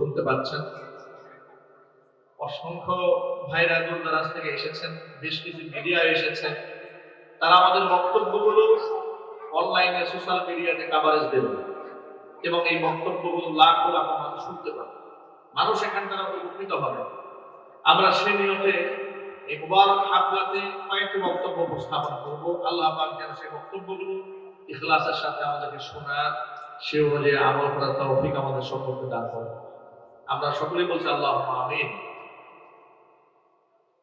শুনতে পাচ্ছেন। অসংখ্য ভাইরা দূরদারাজ থেকে এসেছেন, বেশ কিছু মিডিয়া এসেছে। তারা আমাদের বক্তব্যগুলো অনলাইনে সোশ্যাল মিডিয়াতে কাভারেজ দেবে এবং এই বক্তব্যগুলো লাখ লাখ মানুষ শুনতে পাবে। মানুষ এখান দ্বারা উপকৃত হবে। আমরা সে নিয়তে এই মুবারক হাফলাতে কয়েকটি বক্তব্য উপস্থাপন করব। আল্লাহ পাক যেন সেই বক্তব্যগুলো ইখলাসের সাথে আমাদেরকে শোনার সে অনুযায়ী আমল করার তৌফিক আমাদের সকলকে দান করে আমরা সকলেই বলছি আল্লাহ আমিন।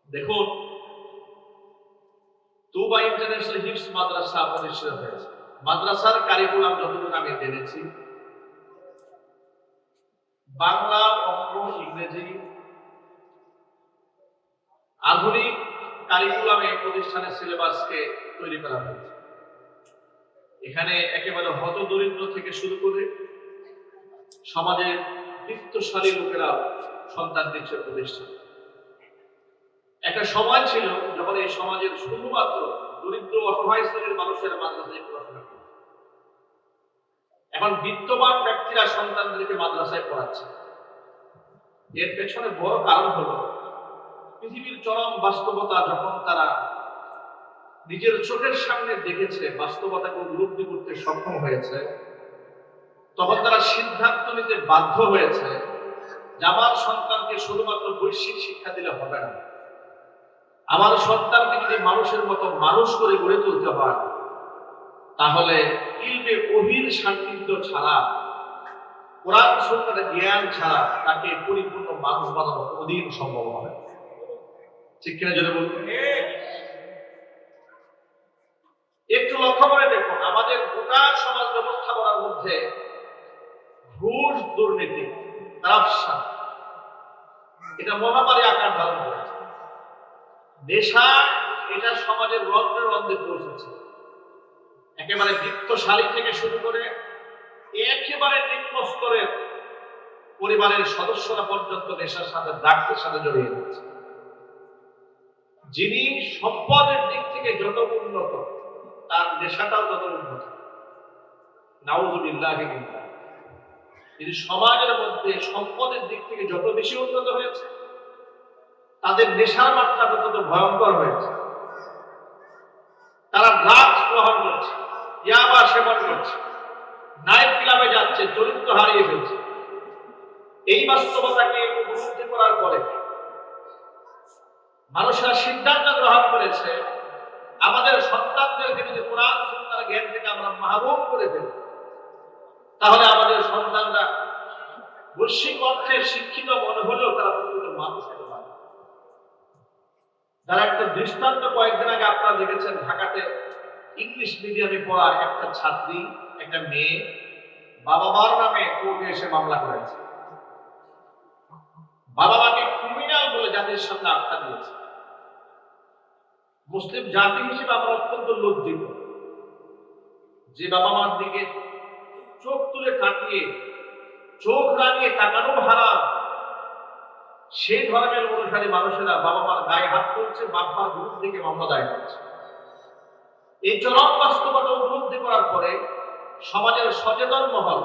দেখুন তুবা ইন্টারন্যাশনাল হিপস মাদ্রাসা প্রতিষ্ঠিত হয়েছে। মাদ্রাসার কারিকুলাম যতটুকু আমি জেনেছি, বাংলা, অঙ্ক, ইংরেজি আধুনিক কারিকুলামে প্রতিষ্ঠানের সিলেবাসকে তৈরি করা হয়েছে। এখানে একেবারে হত দরিদ্র থেকে শুরু করে সমাজের বৃত্তশালী লোকেরা সন্তান দিচ্ছে প্রতিষ্ঠান একটা সময় ছিল যখন এই সমাজের শুধুমাত্র দরিদ্র অসহায় শ্রেণির মানুষের মাদ্রাসায় পড়াশোনা করে এখন বিত্তবান ব্যক্তিরা সন্তানদেরকে মাদ্রাসায় পড়াচ্ছে। এর পেছনে বড় কারণ হলো, পৃথিবীর চরম বাস্তবতা যখন তারা নিজের চোখের সামনে দেখেছে, বাস্তবতাকে উপলব্ধি করতে সক্ষম হয়েছে তখন তারা সিদ্ধান্ত নিতে বাধ্য হয়েছে আমার সন্তানকে শুধুমাত্র বৈশ্বিক শিক্ষা দিলে হবে না। আমার সন্তানকে যদি মানুষের মতো মানুষ করে গড়ে তুলতে হয়, তাহলে ইলমে গভীর সান্নিধ্য ছাড়া, কোরআন সন্তানের জ্ঞান ছাড়া তাকে পরিপূর্ণ মানুষ বানানো কোনদিন সম্ভব হবে ঠিক কিনা যদি বলুন? একটু লক্ষ্য করে দেখুন, আমাদের গোটা সমাজ ব্যবস্থাপনার মধ্যে ঘুষ দুর্নীতি করাপশন এটা মহামারী আকার ধারণ করেছে। নেশা এটা সমাজের রন্ধ্রে রন্ধ্রে পৌঁছেছে। একেবারে বৃত্তশালী থেকে শুরু করে একেবারে নিম্ন স্তরের পরিবারের সদস্যরা পর্যন্ত নেশার সাথে ডাক্তের সাথে জড়িয়ে যাচ্ছে যিনি সম্পদের দিক থেকে যত উন্নত, তার নেশাটাও তত উন্নত। নাউজুবিল্লাহ যদি সমাজের মধ্যে সম্পদের দিক থেকে যত বেশি উন্নত হয়েছে, তাদের নেশার মাত্রা তত ভয়ঙ্কর হয়েছে। তারা ড্রাগস গ্রহণ করছে, ইয়াবা সেবন করছে, নাইট ক্লাবে যাচ্ছে, চরিত্র হারিয়ে ফেলছে। এই বাস্তবতাকে উপলব্ধি করার পরে মানুষরা সিদ্ধান্ত গ্রহণ করেছে, আমাদের সন্তানদেরকে যদি কোরআন সন্তান জ্ঞান থেকে আমরা মাহরুম করে ফেলি তাহলে আমাদের সন্তানরা বৈশ্বিক অর্থে শিক্ষিত মনে হলেও তারা প্রকৃত মানুষ হতে পারে। যারা একটা দৃষ্টান্ত কয়েকদিন আগে আপনারা দেখেছেন, ঢাকাতে ইংলিশ মিডিয়ামে পড়া একটা ছাত্রী, একটা মেয়ে বাবা মার নামে কোর্টে এসে মামলা করেছে। বাবা মাকে ক্রিমিনাল বলে জাতির সামনে আখ্যা দিয়েছে। মুসলিম জাতি হিসেবে আমরা অত্যন্ত লজ্জিত। যে বাবা মার দিকে চোখ তুলে তাকিয়ে চোখ রাঙিয়ে তাকানো হারাম। সেই ধরনের অনুসারী মানুষেরা বাবা মার গায়ে হাত তুলছে বাবার বিরুদ্ধে থেকে মামলা দায়ের করছে। এই চরম বাস্তবতা উপলব্ধি করার পরে সমাজের সচেতন মহল,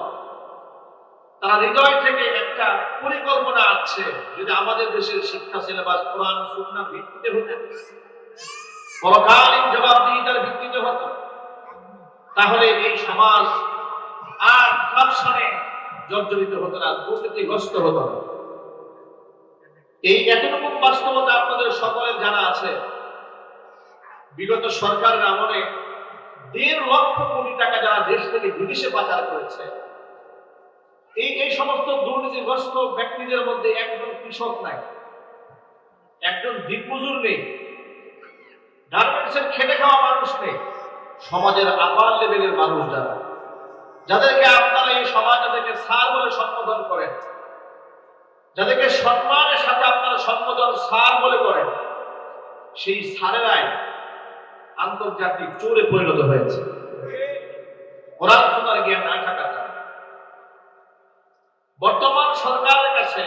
তারা হৃদয় থেকে একটা পরিকল্পনা আছে, যদি আমাদের দেশের শিক্ষা সিলেবাস কোরআন, সুন্নাহ ভিত্তিতে হতে, পরকালীন জবাবদিহিতার ভিত্তিতে হতো, তাহলে এই সমাজ আর কাপশনে জর্জরিত হতো না, দুর্নীতিগ্রস্ত হতো না এই এতটুকু বাস্তবতা আপনাদের সকলের জানা আছে। বিগত সরকারের আমলে দেড় লক্ষ কোটি টাকা যারা দেশ থেকে বিদেশে পাচার করেছে, এই এই সমস্ত দুর্নীতিগ্রস্ত ব্যক্তিদের মধ্যে একজন কৃষক নাই, একজন দিকমজুর নেই, গার্মেন্টসের খেটে খাওয়া মানুষ নেই, সমাজের আপার লেভেলের মানুষ যারা। যাদেরকে আপনারা এই সমাজ যাদেরকে স্যার বলে সম্বোধন করেন, যাদেরকে সম্মানের সাথে আপনারা সম্বোধন স্যার বলে করেন, সেই স্যারেরাই আন্তর্জাতিক চোরে পরিণত হয়েছে। কোরআন সুতার জ্ঞান না থাকা বর্তমান সরকারের কাছে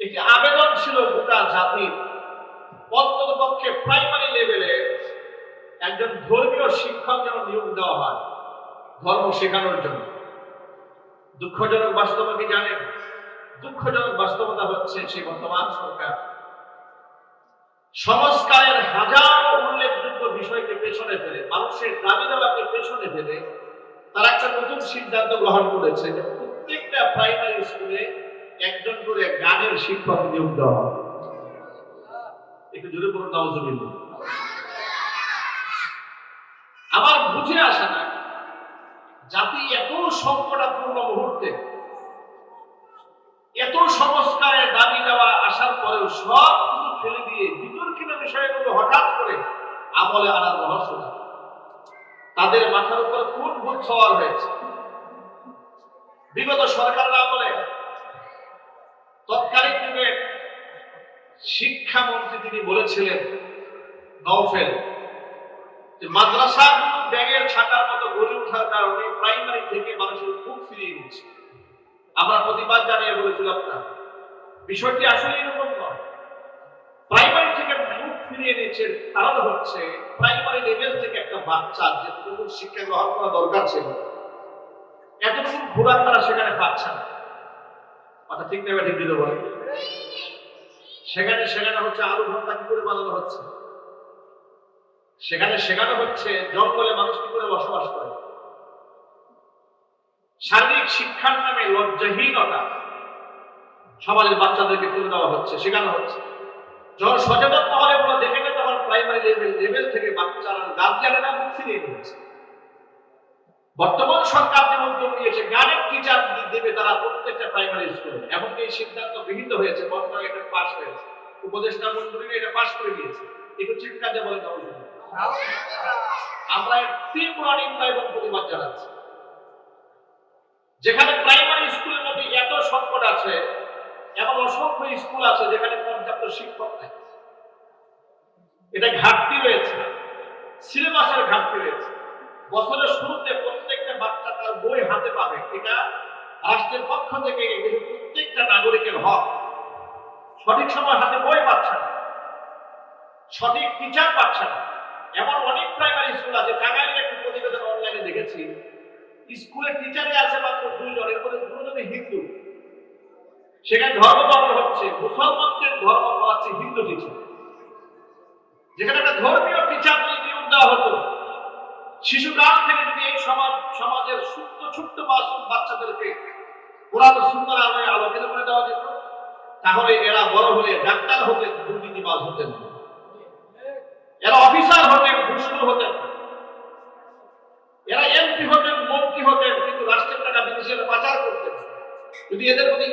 একটি আবেদন ছিল গোটা জাতির অন্তত পক্ষে প্রাইমারি লেভেলে একজন ধর্মীয় শিক্ষক যেন নিয়োগ দেওয়া হয়। ধর্ম শেখানোর জন্য। দুঃখজনক বাস্তবতা কি জানেন। দুঃখজনক বাস্তবতা হচ্ছে সেই বর্তমান সরকার। সংস্কারের হাজার উল্লেখযোগ্য বিষয়কে পেছনে ফেলে, মানুষের দাবি দাবাকে পেছনে ফেলে, তারা একটা নতুন সিদ্ধান্ত গ্রহণ করেছে যে প্রত্যেকটা প্রাইমারি স্কুলে একজন করে গানের শিক্ষক নিয়োগ দেওয়া একটু জোরে পড়ুন নওয়াজুবিল্লাহ। আমার বুঝে আসে না জাতি এত সংকটাপূর্ণ মুহূর্তে, এত সংস্কারের দাবি দেওয়া আসার পরেও সব কিছু ফেলে দিয়ে বিতর্কিত বিষয়গুলো হঠাৎ করে আমলে আনার রহস্য তাদের মাথার উপর কোন ভূত সওয়ার হয়েছে। বিগত সরকার আমলে তৎকালীন যুগে শিক্ষামন্ত্রী তিনি বলেছিলেন, নওফেল, যে মাদ্রাসা ব্যাগের ছাতার মতো গড়ে ওঠার কারণে প্রাইমারি থেকে মানুষের খুব ফিরিয়ে নিচ্ছে আমরা প্রতিবাদ জানিয়ে বলেছিলাম না। বিষয়টি আসলে এরকম নয়। প্রাইমারি থেকে মুখ ফিরিয়ে নিচ্ছে কারণ হচ্ছে প্রাইমারি লেভেল থেকে একটা বাচ্চা যেটুকু শিক্ষা গ্রহণ করা দরকার ছিল, এতটুকু ঘোরার তারা সেখানে পাচ্ছে না। কথা ঠিক নেবে ঠিক দিতে বলে সেখানে সেখানে হচ্ছে আলু ভর্তা কি করে বানানো হচ্ছে? সেখানে শেখানো হচ্ছে জঙ্গলে মানুষ কি করে বসবাস করে। শারীরিক শিক্ষার নামে লজ্জাহীনতা সমাজের বাচ্চাদেরকে তুলে দেওয়া হচ্ছে, শেখানো হচ্ছে। যখন সচেতন মহলে বলে দেখেছে তখন প্রাইমারি লেভেল লেভেল থেকে বাচ্চারা গার্জিয়ানেরা মুখ ফিরিয়ে নিয়েছে বর্তমান সরকার যে উদ্যোগ নিয়েছে গানের টিচার দেবে তারা প্রত্যেকটা প্রাইমারি স্কুলে এমনকি এই সিদ্ধান্ত গৃহীত হয়েছে, বর্তমানে এটা পাশ হয়েছে। উপদেষ্টা মন্ডলী এটা পাশ করে দিয়েছে। একটু চিৎকার দিয়ে বলে। আমরা তীব্র নিন্দা এবং প্রতিবাদ জানাচ্ছি। যেখানে প্রাইমারি স্কুলের মধ্যে এত সংকট আছে, এমন অসংখ্য স্কুল আছে যেখানে পর্যাপ্ত শিক্ষক নেই। এটা ঘাটতি রয়েছে, সিলেবাসের ঘাটতি রয়েছে। বছরের শুরুতে প্রত্যেকটা বাচ্চা তার বই হাতে পাবে। এটা রাষ্ট্রের পক্ষ থেকে প্রত্যেকটা নাগরিকের হক। সঠিক সময় হাতে বই পাচ্ছে না, সঠিক টিচার পাচ্ছে না। এমন অনেক প্রাইমারি স্কুল আছে টাঙ্গাইলের একটি প্রতিবেদন অনলাইনে দেখেছি। স্কুলের টিচারে আছে মাত্র দুইজন, এর মধ্যে দুজনে হিন্দু। সেখানে ধর্ম বদল হচ্ছে, মুসলমানদের ধর্ম পাচ্ছে হিন্দু টিচার যেখানে একটা ধর্মীয় টিচার নিয়োগ দেওয়া হতো। শিশুকাল থেকে যদি এই সমাজ, সমাজের সুপ্ত, ছোট্ট মাসুম বাচ্চাদেরকে কোরআন সুন্দর আলোয় আলোকিত করে দেওয়া যেত, তাহলে এরা বড় হলে, ডাক্তার হতেন দুর্নীতিবাজ হতেন। না। এরা অফিসার হতেন ঘুষখোর হতেন। এরা এমপি হতেন, মন্ত্রী হতেন, কিন্তু রাষ্ট্রের টাকা বিদেশে পাচার করতেন যদি এদের প্রতি